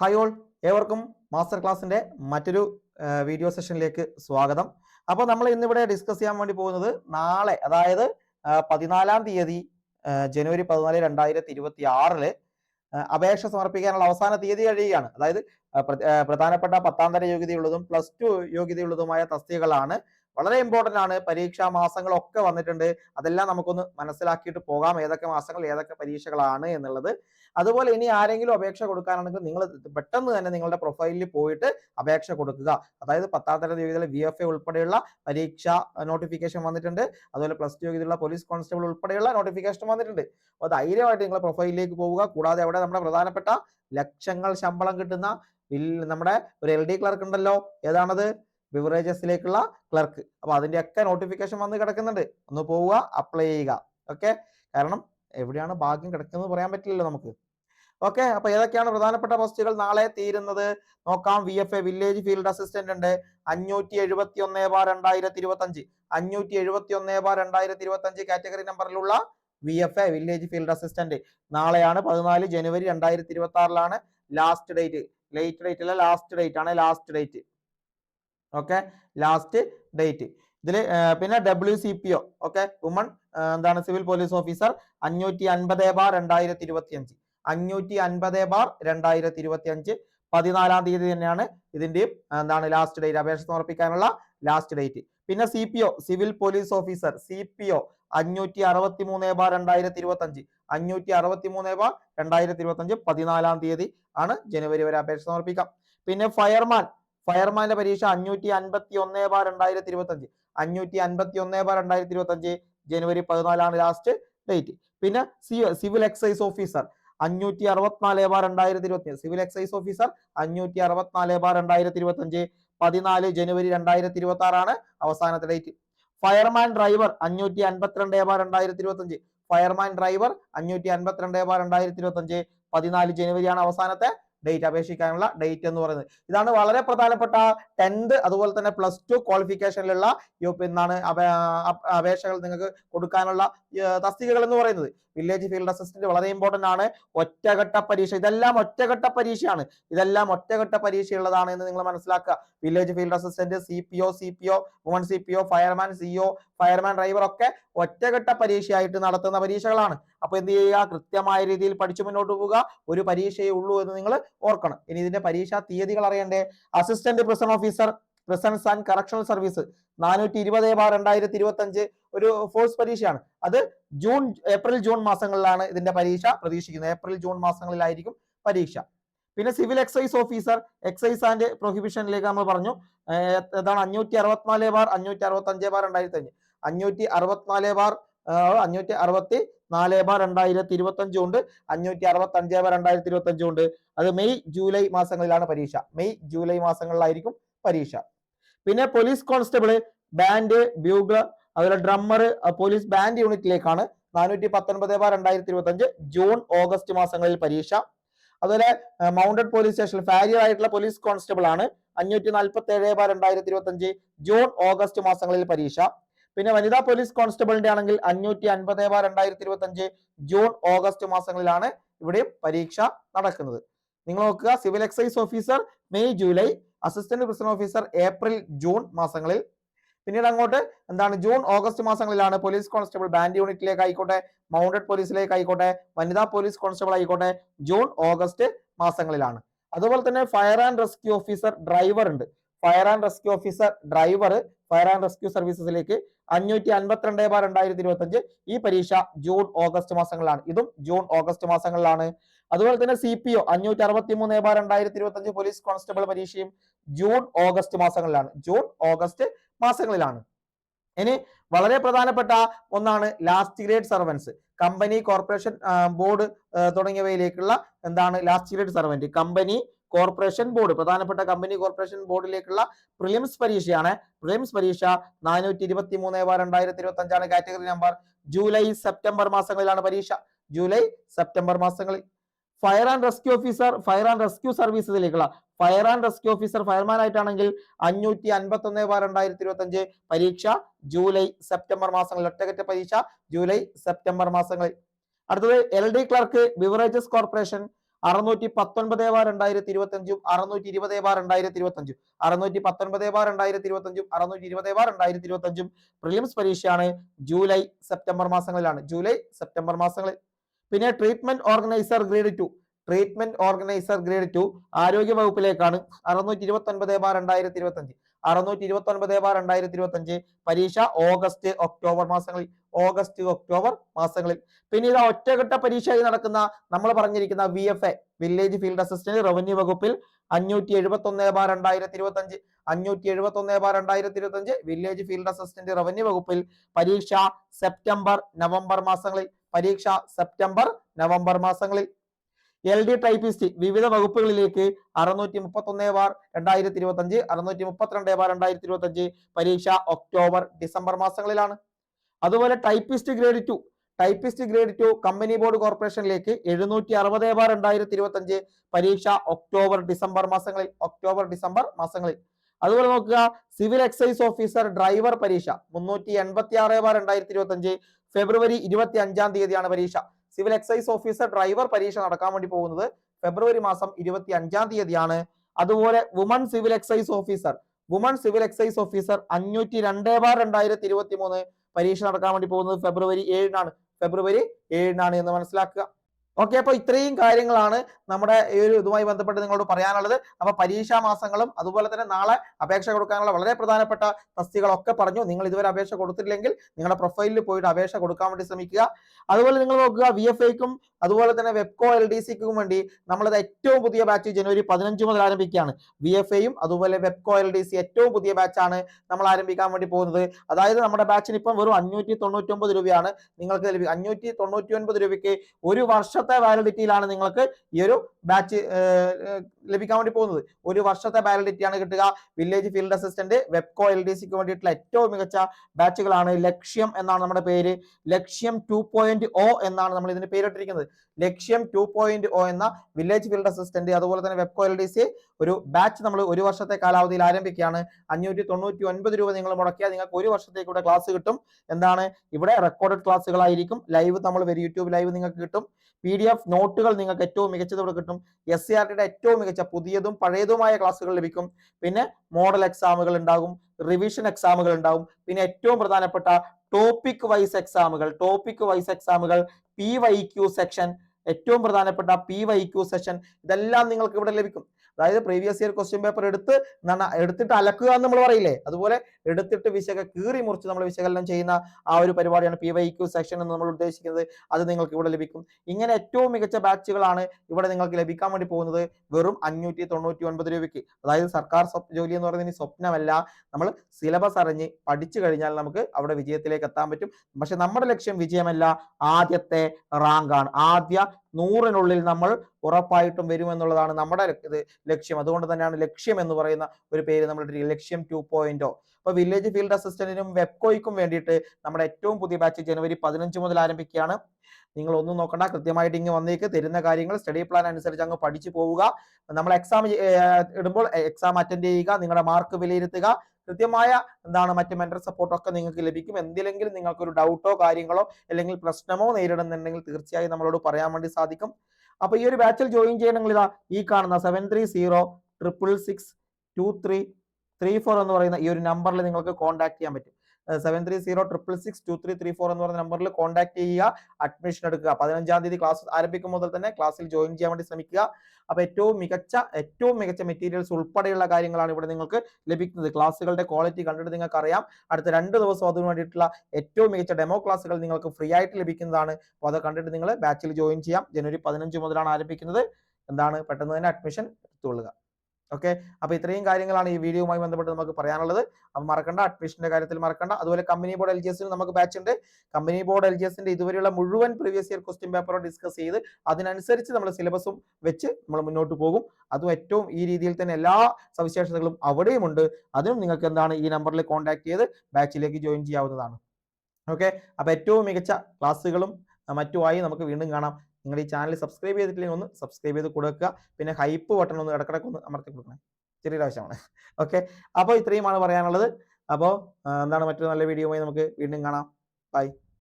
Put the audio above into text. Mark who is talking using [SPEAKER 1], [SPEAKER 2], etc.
[SPEAKER 1] Hi all ഏവർക്കും master ക്ലാസ്സിന്റെ മറ്റൊരു വീഡിയോ സെഷനിലേക്ക് സ്വാഗതം. അപ്പോൾ നമ്മൾ ഇന്നിവിടെ ഡിസ്കസ് ചെയ്യാൻ വേണ്ടി പോകുന്നത് നാളെ അതായത് പതിനാലാം തീയതി ജനുവരി പതിനാല് രണ്ടായിരത്തി ഇരുപത്തി ആറിൽ അപേക്ഷ സമർപ്പിക്കാനുള്ള അവസാന തീയതി കഴിയുകയാണ്. അതായത് പ്രധാനപ്പെട്ട പത്താം തര യോഗ്യതയുള്ളതും പ്ലസ് ടു യോഗ്യതയുള്ളതുമായ തസ്തികകളാണ് വളരെ ഇമ്പോർട്ടന്റ് ആണ്. പരീക്ഷാ മാസങ്ങളൊക്കെ വന്നിട്ടുണ്ട്. അതെല്ലാം നമുക്കൊന്ന് മനസ്സിലാക്കിയിട്ട് പോകാം. ഏതൊക്കെ മാസങ്ങൾ ഏതൊക്കെ പരീക്ഷകളാണ് എന്നുള്ളത്. അതുപോലെ ഇനി ആരെങ്കിലും അപേക്ഷ കൊടുക്കാനാണെങ്കിൽ നിങ്ങൾ പെട്ടെന്ന് തന്നെ നിങ്ങളുടെ പ്രൊഫൈലിൽ പോയിട്ട് അപേക്ഷ കൊടുക്കുക. അതായത് പത്താം തരം യോഗ്യതയിലെ വി എഫ് എ ഉൾപ്പെടെയുള്ള പരീക്ഷ നോട്ടിഫിക്കേഷൻ വന്നിട്ടുണ്ട്. അതുപോലെ പ്ലസ് ടു യോഗ്യതയുള്ള പോലീസ് കോൺസ്റ്റബിൾ ഉൾപ്പെടെയുള്ള നോട്ടിഫിക്കേഷൻ വന്നിട്ടുണ്ട്. അപ്പോൾ ധൈര്യമായിട്ട് നിങ്ങളുടെ പ്രൊഫൈലിലേക്ക് പോവുക. കൂടാതെ അവിടെ നമ്മുടെ പ്രധാനപ്പെട്ട ലക്ഷങ്ങൾ ശമ്പളം കിട്ടുന്ന നമ്മുടെ ഒരു എൽ ഡി ക്ലർക്ക് ഉണ്ടല്ലോ. ഏതാണത്? ബിവറേജസിലേക്കുള്ള ക്ലർക്ക് അപ്പൊ അതിന്റെയൊക്കെ നോട്ടിഫിക്കേഷൻ വന്ന് കിടക്കുന്നുണ്ട്. ഒന്ന് പോവുക അപ്ലൈ ചെയ്യുക. ഓക്കെ കാരണം എവിടെയാണ് ഭാഗ്യം കിടക്കുന്നത് പറയാൻ പറ്റില്ലല്ലോ നമുക്ക്. ഓക്കെ അപ്പൊ ഏതൊക്കെയാണ് പ്രധാനപ്പെട്ട പോസ്റ്റുകൾ നാളെ തീരുന്നത്? നോക്കാം. V F A village field assistant ഉണ്ട്. അഞ്ഞൂറ്റി എഴുപത്തി ഒന്ന് ബാർ രണ്ടായിരത്തി ഇരുപത്തി അഞ്ച് അഞ്ഞൂറ്റി എഴുപത്തി ഒന്ന് ബാർ രണ്ടായിരത്തി ഇരുപത്തി അഞ്ച് category നമ്പറിലുള്ള V F A village field assistant നാളെയാണ് പതിനാല് ജനുവരി രണ്ടായിരത്തി ഇരുപത്തി ആറിലാണ് ലാസ്റ്റ് ഡേറ്റ് ലേറ്റ് ഡേറ്റ് അല്ല ലാസ്റ്റ് ഡേറ്റ് ആണ്. Last date okay last date ഇതിൽ പിന്നെ W C P O okay woman എന്താണ്? സിവിൽ പോലീസ് ഓഫീസർ അഞ്ഞൂറ്റി അൻപത് ബാർ രണ്ടായിരത്തി ഇരുപത്തി അഞ്ച് അഞ്ഞൂറ്റി അൻപത് ബാർ രണ്ടായിരത്തി ഇരുപത്തി അഞ്ച് പതിനാലാം തീയതി തന്നെയാണ് ഇതിന്റെയും എന്താണ്? ലാസ്റ്റ് ഡേറ്റ് അപേക്ഷ സമർപ്പിക്കാനുള്ള ലാസ്റ്റ് ഡേറ്റ് പിന്നെ C P O civil police officer C P O അഞ്ഞൂറ്റി അറുപത്തി മൂന്ന് ബാർ രണ്ടായിരത്തി ഇരുപത്തി അഞ്ച് അഞ്ഞൂറ്റി അറുപത്തി മൂന്ന് ബാർ രണ്ടായിരത്തി ഇരുപത്തി അഞ്ച് പതിനാലാം തീയതി ആണ് ജനുവരി വരെ അപേക്ഷ സമർപ്പിക്കാം. പിന്നെ ഫയർമാൻ ഫയർമാന്റെ പരീക്ഷ അഞ്ഞൂറ്റി അൻപത്തി ഒന്ന് ബാർ രണ്ടായിരത്തി ഇരുപത്തി അഞ്ച് അഞ്ഞൂറ്റി അൻപത്തി ഒന്ന് ബാർ രണ്ടായിരത്തി ഇരുപത്തി അഞ്ച് ജനുവരി പതിനാലാണ് ലാസ്റ്റ് ഡേറ്റ് പിന്നെ സിവിൽ എക്സൈസ് ഓഫീസർ അഞ്ഞൂറ്റി അറുപത്തിനാല് ബാർ രണ്ടായിരത്തി ഇരുപത്തി സിവിൽ എക്സൈസ് ഓഫീസർ അഞ്ഞൂറ്റി അറുപത്തിനാല് ബാർ രണ്ടായിരത്തി ഇരുപത്തി അഞ്ച് പതിനാല് ജനുവരി രണ്ടായിരത്തി ഇരുപത്തി ആറാണ് അവസാനത്തെ ഡേറ്റ് ഫയർമാൻ ഡ്രൈവർ അഞ്ഞൂറ്റി അൻപത്തിരണ്ട് ബാർ രണ്ടായിരത്തി ഇരുപത്തി അഞ്ച് ഫയർമാൻ ഡ്രൈവർ അഞ്ഞൂറ്റി അൻപത്തിരണ്ട് ബാർ രണ്ടായിരത്തി ഇരുപത്തി അഞ്ച് പതിനാല് ജനുവരിയാണ് അവസാനത്തെ ഡേറ്റ് അപേക്ഷിക്കാനുള്ള ഡേറ്റ് എന്ന് പറയുന്നത്. ഇതാണ് വളരെ പ്രധാനപ്പെട്ട ടെൻത്ത് അതുപോലെ തന്നെ പ്ലസ് ടു ക്വാളിഫിക്കേഷനിലുള്ള എന്താണ് അപേ- അപ്- അപേക്ഷകൾ നിങ്ങൾക്ക് കൊടുക്കാനുള്ള തസ്തികകൾ എന്ന് പറയുന്നത്. വില്ലേജ് ഫീൽഡ് അസിസ്റ്റന്റ് വളരെ ഇമ്പോർട്ടന്റ് ആണ്. ഒറ്റഘട്ട പരീക്ഷ ഇതെല്ലാം ഒറ്റഘട്ട പരീക്ഷയാണ്. ഇതെല്ലാം ഒറ്റഘട്ട പരീക്ഷയുള്ളതാണ് എന്ന് നിങ്ങൾ മനസ്സിലാക്കുക. Village field assistant C P O C P O woman C P O fireman C O fireman driver ഒക്കെ ഒറ്റഘട്ട പരീക്ഷയായിട്ട് നടത്തുന്ന പരീക്ഷകളാണ്. അപ്പൊ എന്ത് ചെയ്യുക? കൃത്യമായ രീതിയിൽ പഠിച്ചു മുന്നോട്ട് പോവുക. ഒരു പരീക്ഷയേ ഉള്ളൂ എന്ന് നിങ്ങൾ ഓർക്കണം. ഇനി ഇതിന്റെ പരീക്ഷാ തീയതികൾ അറിയണ്ടേ? Assistant prison officer prisons and correctional service നാനൂറ്റി ഇരുപത് ബാർ രണ്ടായിരത്തി ഇരുപത്തി അഞ്ച് ഒരു ഫോഴ്സ് പരീക്ഷയാണ്. അത് ജൂൺ ഏപ്രിൽ ജൂൺ മാസങ്ങളിലാണ് ഇതിന്റെ പരീക്ഷ പ്രതീക്ഷിക്കുന്നത്. ഏപ്രിൽ ജൂൺ മാസങ്ങളിലായിരിക്കും പരീക്ഷ. പിന്നെ civil excise officer excise and പ്രൊഹിബിഷനിലേക്ക് നമ്മൾ പറഞ്ഞു. ഏതാണ് അഞ്ഞൂറ്റി അറുപത്തിനാല് ബാർ അഞ്ഞൂറ്റി അറുപത്തി അഞ്ച് ബാർ രണ്ടായിരത്തി അഞ്ച് അഞ്ഞൂറ്റി അറുപത്തിനാല് ബാർ അഞ്ഞൂറ്റി അറുപത്തി നാല് ബാർ രണ്ടായിരത്തി ഇരുപത്തി അഞ്ചും ഉണ്ട്. അഞ്ഞൂറ്റി അറുപത്തി അഞ്ച് ബാർ രണ്ടായിരത്തി ഇരുപത്തി അഞ്ചും ഉണ്ട്. അത് മെയ് ജൂലൈ മാസങ്ങളിലാണ് പരീക്ഷ. മെയ് ജൂലൈ മാസങ്ങളിലായിരിക്കും പരീക്ഷ. പിന്നെ പോലീസ് കോൺസ്റ്റബിൾ ബാൻഡ് ബ്യൂഗ്ല അതുപോലെ ഡ്രമ്മർ പോലീസ് ബാൻഡ് യൂണിറ്റിലേക്കാണ് നാനൂറ്റി പത്തൊൻപത് ബാർ രണ്ടായിരത്തി ഇരുപത്തി അഞ്ച് ജൂൺ ഓഗസ്റ്റ് മാസങ്ങളിൽ പരീക്ഷ. അതുപോലെ മൗണ്ടഡ് പോലീസ് സ്റ്റേഷനിൽ ഫാരിയർ ആയിട്ടുള്ള പോലീസ് കോൺസ്റ്റബിൾ ആണ് അഞ്ഞൂറ്റി നാൽപ്പത്തി ഏഴ് ബാർ രണ്ടായിരത്തി ഇരുപത്തി അഞ്ച് ജൂൺ ഓഗസ്റ്റ് മാസങ്ങളിൽ പരീക്ഷ. പിന്നെ വനിതാ പോലീസ് കോൺസ്റ്റബിളിന്റെ ആണെങ്കിൽ അഞ്ഞൂറ്റി അൻപത് ബാർ രണ്ടായിരത്തി ഇരുപത്തി അഞ്ച് ജൂൺ ഓഗസ്റ്റ് മാസങ്ങളിലാണ് ഇവിടെയും പരീക്ഷ നടക്കുന്നത്. നിങ്ങൾ നോക്കുക civil excise officer May July assistant prison officer April June മാസങ്ങളിൽ. പിന്നീട് അങ്ങോട്ട് എന്താണ് ജൂൺ ഓഗസ്റ്റ് മാസങ്ങളിലാണ് പോലീസ് കോൺസ്റ്റബിൾ ബാൻഡ് യൂണിറ്റിലേക്ക് ആയിക്കോട്ടെ മൗണ്ടഡ് പോലീസിലേക്ക് ആയിക്കോട്ടെ വനിതാ പോലീസ് കോൺസ്റ്റബിൾ ആയിക്കോട്ടെ ജൂൺ ഓഗസ്റ്റ് മാസങ്ങളിലാണ്. അതുപോലെ തന്നെ fire and rescue officer driver ഉണ്ട്. Fire and rescue officer driver fire and rescue സർവീസസിലേക്ക് അഞ്ഞൂറ്റി അൻപത്തിരണ്ട് ബാർ രണ്ടായിരത്തി ഇരുപത്തി അഞ്ച് ഈ പരീക്ഷ ജൂൺ ഓഗസ്റ്റ് മാസങ്ങളിലാണ്. ഇതും ജൂൺ ഓഗസ്റ്റ് മാസങ്ങളിലാണ്. അതുപോലെ തന്നെ സി പി ഒ അഞ്ഞൂറ്റി അറുപത്തി മൂന്ന് ബാർ രണ്ടായിരത്തി ഇരുപത്തി അഞ്ച് പോലീസ് കോൺസ്റ്റബിൾ പരീക്ഷയും ജൂൺ ഓഗസ്റ്റ് മാസങ്ങളിലാണ്. ജൂൺ ഓഗസ്റ്റ് മാസങ്ങളിലാണ്. ഇനി വളരെ പ്രധാനപ്പെട്ട ഒന്നാണ് last grade servants company corporation board തുടങ്ങിയവയിലേക്കുള്ള എന്താണ് last grade servant company corporation board പ്രധാനപ്പെട്ട കമ്പനി കോർപ്പറേഷൻ ബോർഡിലേക്കുള്ള പ്രിലിംസ് പരീക്ഷയാണ്. പ്രിലിംസ് പരീക്ഷ നാനൂറ്റി ഇരുപത്തി മൂന്ന് രണ്ടായിരത്തി ഇരുപത്തി അഞ്ചാണ് കാറ്റഗറി നമ്പർ ജൂലൈ സെപ്റ്റംബർ മാസങ്ങളിലാണ് പരീക്ഷ. ജൂലൈ സെപ്റ്റംബർ മാസങ്ങളിൽ. Fire and rescue officer fire and rescue സർവീസസിലേക്കുള്ള fire and rescue officer fireman ആയിട്ടാണെങ്കിൽ അഞ്ഞൂറ്റി അൻപത്തി ഒന്ന് ബാർ രണ്ടായിരത്തി ഇരുപത്തി അഞ്ച് പരീക്ഷ ജൂലൈ സെപ്റ്റംബർ മാസങ്ങളിൽ. ഒറ്റകറ്റ പരീക്ഷ ജൂലൈ സെപ്റ്റംബർ മാസങ്ങളിൽ. അടുത്തത് L D clerk beverages corporation അറുന്നൂറ്റി പത്തൊൻപത് ബാർ രണ്ടായിരത്തി ഇരുപത്തി അഞ്ചും അറുന്നൂറ്റി ഇരുപത് ബാർ രണ്ടായിരത്തി ഇരുപത്തി അഞ്ചും അറുന്നൂറ്റി പത്തൊൻപത് ബാർ രണ്ടായിരത്തി ഇരുപത്തി അഞ്ചും അറുന്നൂറ്റി ഇരുപത് ബാർ രണ്ടായിരത്തി ഇരുപത്തി അഞ്ചും പ്രിലിംസ് പരീക്ഷയാണ് ജൂലൈ സെപ്റ്റംബർ മാസങ്ങളിലാണ്. ജൂലൈ സെപ്റ്റംബർ മാസങ്ങളിൽ. പിന്നെ treatment organiser grade two. Treatment organiser grade two ആരോഗ്യ വകുപ്പിലേക്കാണ് അറുന്നൂറ്റി ഇരുപത്തി ഒൻപത് ബാർ രണ്ടായിരത്തി ഇരുപത്തി അഞ്ച് അറുന്നൂറ്റി ഇരുപത്തി ഒൻപത് ബാർ രണ്ടായിരത്തി ഇരുപത്തി അഞ്ച് പരീക്ഷ ഓഗസ്റ്റ് ഒക്ടോബർ മാസങ്ങളിൽ. ഓഗസ്റ്റ് ഒക്ടോബർ മാസങ്ങളിൽ. പിന്നീട് ഒറ്റഘട്ട പരീക്ഷയായി നടക്കുന്ന നമ്മൾ പറഞ്ഞിരിക്കുന്ന V F A village field assistant revenue വകുപ്പിൽ അഞ്ഞൂറ്റി എഴുപത്തി ഒന്ന് ബാർ രണ്ടായിരത്തി ഇരുപത്തി അഞ്ച് അഞ്ഞൂറ്റി എഴുപത്തി ഒന്ന് ബാർ രണ്ടായിരത്തി ഇരുപത്തി അഞ്ച് വില്ലേജ് ഫീൽഡ് അസിസ്റ്റന്റ് റവന്യൂ വകുപ്പിൽ പരീക്ഷ സെപ്റ്റംബർ നവംബർ മാസങ്ങളിൽ. പരീക്ഷ സെപ്റ്റംബർ നവംബർ മാസങ്ങളിൽ. എൽ ഡി ടൈപ്പിസ്റ്റ് വിവിധ വകുപ്പുകളിലേക്ക് അറുന്നൂറ്റി മുപ്പത്തി ഒന്നേ ബാർ രണ്ടായിരത്തി ഇരുപത്തി അഞ്ച് അറുന്നൂറ്റി മുപ്പത്തിരണ്ട് ബാർ രണ്ടായിരത്തി ഇരുപത്തി അഞ്ച് പരീക്ഷ ഒക്ടോബർ ഡിസംബർ മാസങ്ങളിലാണ്. അതുപോലെ typist grade two typist grade two company board കോർപ്പറേഷനിലേക്ക് എഴുന്നൂറ്റി അറുപത് ബാർ രണ്ടായിരത്തി ഇരുപത്തി അഞ്ച് പരീക്ഷ ഒക്ടോബർ ഡിസംബർ മാസങ്ങളിൽ ഒക്ടോബർ ഡിസംബർ മാസങ്ങളിൽ. അതുപോലെ നോക്കുക സിവിൽ എക്സൈസ് ഓഫീസർ ഡ്രൈവർ പരീക്ഷ മുന്നൂറ്റി എൺപത്തി ആറ് ബാർ രണ്ടായിരത്തി ഇരുപത്തി അഞ്ച് ഫെബ്രുവരി ഇരുപത്തി അഞ്ചാം തീയതിയാണ് പരീക്ഷ. സിവിൽ എക്സൈസ് ഓഫീസർ ഡ്രൈവർ പരീക്ഷ നടക്കാൻ വേണ്ടി പോകുന്നത് ഫെബ്രുവരി മാസം ഇരുപത്തി അഞ്ചാം തീയതിയാണ്. അതുപോലെ woman civil excise officer woman civil excise officer അഞ്ഞൂറ്റി രണ്ട് ബാർ രണ്ടായിരത്തി ഇരുപത്തി മൂന്ന് പരീക്ഷ നടക്കാൻ വേണ്ടി പോകുന്നത് ഫെബ്രുവരി ഏഴിനാണ്. ഫെബ്രുവരി ഏഴിനാണ് എന്ന് മനസ്സിലാക്കുക. ഓക്കെ അപ്പൊ ഇത്രയും കാര്യങ്ങളാണ് നമ്മുടെ ഈ ഒരു ഇതുമായി ബന്ധപ്പെട്ട് നിങ്ങളോട് പറയാനുള്ളത്. അപ്പൊ പരീക്ഷാ മാസങ്ങളും അതുപോലെ തന്നെ നാളെ അപേക്ഷ കൊടുക്കാനുള്ള വളരെ പ്രധാനപ്പെട്ട തസ്തികളൊക്കെ പറഞ്ഞു. നിങ്ങൾ ഇതുവരെ അപേക്ഷ കൊടുത്തിട്ടില്ലെങ്കിൽ നിങ്ങളുടെ പ്രൊഫൈലിൽ പോയിട്ട് അപേക്ഷ കൊടുക്കാൻ വേണ്ടി ശ്രമിക്കുക. അതുപോലെ നിങ്ങൾ നോക്കുക വി എഫ് ഐക്കും അതുപോലെ തന്നെ വെബ്കോ എൽ ഡി സിക്കും വേണ്ടി നമ്മളത് ഏറ്റവും പുതിയ ബാച്ച് ജനുവരി പതിനഞ്ച് മുതൽ ആരംഭിക്കുകയാണ്. വി എഫ് എയും അതുപോലെ വെബ്കോ എൽ ഡി സി ഏറ്റവും പുതിയ ബാച്ചാണ് നമ്മൾ ആരംഭിക്കാൻ വേണ്ടി പോകുന്നത്. അതായത് നമ്മുടെ ബാച്ചിന് ഇപ്പം വെറും അഞ്ഞൂറ്റി തൊണ്ണൂറ്റി ഒമ്പത് രൂപയാണ് നിങ്ങൾക്ക് ലഭിക്കുക അഞ്ഞൂറ്റി തൊണ്ണൂറ്റി ഒൻപത് രൂപയ്ക്ക് ഒരു വർഷത്തെ വാലിഡിറ്റിയിലാണ് നിങ്ങൾക്ക് ഈ ഒരു ബാച്ച് ലഭിക്കാൻ വേണ്ടി പോകുന്നത്. ഒരു വർഷത്തെ വാലിഡിറ്റിയാണ് കിട്ടുക. വില്ലേജ് ഫീൽഡ് അസിസ്റ്റന്റ് വെബ്കോ എൽ ഡി സിക്ക് വേണ്ടിയിട്ടുള്ള ഏറ്റവും മികച്ച ബാച്ചുകളാണ് ലക്ഷ്യം എന്നാണ് നമ്മുടെ പേര്. ലക്ഷ്യം ടു പോയിന്റ് ഒ എന്നാണ് നമ്മൾ ഇതിന് പേരിട്ടിരിക്കുന്നത്. ലക്ഷ്യം ടു പോയിന്റ് ഒ എന്ന വില്ലേജ് ഫീൽഡ് അസിസ്റ്റന്റ് അതുപോലെ തന്നെ വെബ് എൽ ഡി സി ഒരു ബാച്ച് നമ്മൾ ഒരു വർഷത്തെ കാലാവധിയിൽ ആരംഭിക്കുകയാണ്. അഞ്ഞൂറ്റി തൊണ്ണൂറ്റി ഒൻപത് രൂപ നിങ്ങൾ മുടക്കിയാൽ നിങ്ങൾക്ക് ഒരു വർഷത്തേക്ക് ഇവിടെ ക്ലാസ് കിട്ടും. എന്താണ്? ഇവിടെ റെക്കോർഡഡ് ക്ലാസ്സുകളായിരിക്കും ലൈവ് നമ്മൾ വരും യൂട്യൂബ് ലൈവ് നിങ്ങൾക്ക് കിട്ടും. പി ഡി എഫ് നോട്ടുകൾ നിങ്ങൾക്ക് ഏറ്റവും മികച്ചത് ഇവിടെ കിട്ടും. എസ് സി ആർ ടിയുടെ ഏറ്റവും മികച്ച പുതിയതും പഴയതുമായ ക്ലാസ്സുകൾ ലഭിക്കും. പിന്നെ മോഡൽ എക്സാമുകൾ ഉണ്ടാകും. റിവിഷൻ എക്സാമുകൾ ഉണ്ടാവും. പിന്നെ ഏറ്റവും പ്രധാനപ്പെട്ട ടോപ്പിക് വൈസ് എക്സാമുകൾ ടോപ്പിക് വൈസ് എക്സാമുകൾ പി വൈ ക്യു സെക്ഷൻ ഏറ്റവും പ്രധാനപ്പെട്ട പി വൈ ക്യു സെഷൻ ഇതെല്ലാം നിങ്ങൾക്ക് ഇവിടെ ലഭിക്കും. അതായത് പ്രീവിയസ് ഇയർ ക്വസ്റ്റ്യൻ പേപ്പർ എടുത്ത് എടുത്തിട്ട് അലക്കുക എന്ന് നമ്മൾ പറയില്ലേ? അതുപോലെ എടുത്തിട്ട് വിശക കീറി മുറിച്ച് നമ്മൾ വിശകലനം ചെയ്യുന്ന ആ ഒരു പരിപാടിയാണ് പി വൈ ക്യു സെക്ഷൻ എന്ന് നമ്മൾ ഉദ്ദേശിക്കുന്നത്. അത് നിങ്ങൾക്ക് ഇവിടെ ലഭിക്കും. ഇങ്ങനെ ഏറ്റവും മികച്ച ബാച്ചുകളാണ് ഇവിടെ നിങ്ങൾക്ക് ലഭിക്കാൻ വേണ്ടി പോകുന്നത്. വെറും അഞ്ഞൂറ്റി തൊണ്ണൂറ്റി ഒൻപത് രൂപയ്ക്ക്. അതായത് സർക്കാർ ജോലി എന്ന് പറയുന്നത് സ്വപ്നമല്ല. നമ്മൾ സിലബസ് അറിഞ്ഞ് പഠിച്ചു കഴിഞ്ഞാൽ നമുക്ക് അവിടെ വിജയത്തിലേക്ക് എത്താൻ പറ്റും. പക്ഷെ നമ്മുടെ ലക്ഷ്യം വിജയമല്ല ആദ്യത്തെ റാങ്കാണ് ആദ്യ നൂറിനുള്ളിൽ നമ്മൾ ഉറപ്പായിട്ടും വരുമെന്നുള്ളതാണ് നമ്മുടെ ഇത് ലക്ഷ്യം. അതുകൊണ്ട് തന്നെയാണ് ലക്ഷ്യം എന്ന് പറയുന്ന ഒരു പേര് നമ്മൾ. ലക്ഷ്യം ടു പോയിന്റോ അപ്പൊ വില്ലേജ് ഫീൽഡ് അസിസ്റ്റന്റിനും വെബ്കോയ്ക്കും വേണ്ടിയിട്ട് നമ്മുടെ ഏറ്റവും പുതിയ ബാച്ച് ജനുവരി പതിനഞ്ച് മുതൽ ആരംഭിക്കുകയാണ്. നിങ്ങൾ ഒന്നും നോക്കണ്ട. കൃത്യമായിട്ട് ഇങ്ങ് വന്നേക്ക്. തരുന്ന കാര്യങ്ങൾ സ്റ്റഡി പ്ലാൻ അനുസരിച്ച് അങ്ങ് പഠിച്ചു പോവുക. നമ്മൾ എക്സാം ഇടുമ്പോൾ എക്സാം അറ്റൻഡ് ചെയ്യുക. നിങ്ങളുടെ മാർക്ക് വിലയിരുത്തുക. കൃത്യമായ എന്താണ് മറ്റ് മെന്റർ സപ്പോർട്ട് ഒക്കെ നിങ്ങൾക്ക് ലഭിക്കും. എന്തിലെങ്കിലും നിങ്ങൾക്ക് ഒരു ഡൗട്ടോ കാര്യങ്ങളോ അല്ലെങ്കിൽ പ്രശ്നമോ നേരിടുന്നുണ്ടെങ്കിൽ തീർച്ചയായും നമ്മളോട് പറയാൻ വേണ്ടി സാധിക്കും. അപ്പൊ ഈ ഒരു ബാച്ചിൽ ജോയിൻ ചെയ്യണമെങ്കിൽ ഇതാ ഈ കാണുന്ന seven three zero triple six two three three four എന്ന് പറയുന്ന ഈ ഒരു നമ്പറിൽ നിങ്ങൾക്ക് കോൺടാക്ട് ചെയ്യാൻ പറ്റും. Seven three zero triple six two three three four എന്ന് പറയുന്ന നമ്പറിൽ കോൺടാക്ട് ചെയ്യുക അഡ്മിഷൻ എടുക്കുക. പതിനഞ്ചാം തീയതി ക്ലാസ് ആരംഭിക്കും മുതൽ തന്നെ ക്ലാസ്സിൽ ജോയിൻ ചെയ്യാൻ വേണ്ടി ശ്രമിക്കുക. അപ്പൊ ഏറ്റവും മികച്ച ഏറ്റവും മികച്ച മെറ്റീരിയൽസ് ഉൾപ്പെടെയുള്ള കാര്യങ്ങളാണ് ഇവിടെ നിങ്ങൾക്ക് ലഭിക്കുന്നത്. ക്ലാസ്സുകളുടെ ക്വാളിറ്റി കണ്ടിട്ട് നിങ്ങൾക്ക് അറിയാം അടുത്ത രണ്ട് ദിവസം അതിനു വേണ്ടിയിട്ടുള്ള ഏറ്റവും മികച്ച ഡെമോ ക്ലാസ്സുകൾ നിങ്ങൾക്ക് ഫ്രീ ആയിട്ട് ലഭിക്കുന്നതാണ്. അപ്പോൾ അത് കണ്ടിട്ട് നിങ്ങൾ ബാച്ചിൽ ജോയിൻ ചെയ്യാം. ജനുവരി പതിനഞ്ച് മുതലാണ് ആരംഭിക്കുന്നത്. എന്താണ്? പെട്ടെന്ന് തന്നെ അഡ്മിഷൻ എടുത്തുകൊള്ളുക. ഓക്കെ അപ്പൊ ഇത്രയും കാര്യങ്ങളാണ് ഈ വീഡിയോയുമായി ബന്ധപ്പെട്ട് നമുക്ക് പറയാനുള്ളത്. അപ്പൊ മറക്കണ്ട അഡ്മിഷന്റെ കാര്യത്തിൽ മറക്കണ്ട. അതുപോലെ കമ്പനി ബോർഡ് എൽ ജി എസിന് നമുക്ക് ബാച്ച് ഉണ്ട്. കമ്പനി ബോർഡ് എൽ ജി എസിന്റെ ഇതുവരെയുള്ള മുഴുവൻ പ്രീവിയസ് ഇയർ ക്വസ്റ്റ്യൻ പേപ്പറും ഡിസ്കസ് ചെയ്ത് അതിനനുസരിച്ച് നമ്മൾ സിലബസും വെച്ച് നമ്മൾ മുന്നോട്ട് പോകും. അതും ഏറ്റവും ഈ രീതിയിൽ തന്നെ എല്ലാ സവിശേഷതകളും അവിടെയും ഉണ്ട്. അതിനും നിങ്ങൾക്ക് എന്താണ് ഈ നമ്പറിൽ കോൺടാക്ട് ചെയ്ത് ബാച്ചിലേക്ക് ജോയിൻ ചെയ്യാവുന്നതാണ്. ഓക്കെ അപ്പൊ ഏറ്റവും മികച്ച ക്ലാസ്സുകളും മറ്റുമായി നമുക്ക് വീണ്ടും കാണാം. നിങ്ങൾ ഈ ചാനൽ സബ്സ്ക്രൈബ് ചെയ്തിട്ടില്ലെങ്കിൽ ഒന്ന് സബ്സ്ക്രൈബ് ചെയ്ത് കൊടുക്കുക. പിന്നെ ഹൈപ്പ് ബട്ടൺ ഒന്ന് ഇടക്കിടക്ക് ഒന്ന് അമർത്തി കൊടുക്കണം. ചെറിയൊരു ആവശ്യമാണ്. ഓക്കെ അപ്പോൾ ഇത്രയുമാണ് പറയാനുള്ളത്. അപ്പോൾ എന്താണ് മറ്റൊരു നല്ല വീഡിയോയുമായി നമുക്ക് വീണ്ടും കാണാം. ബൈ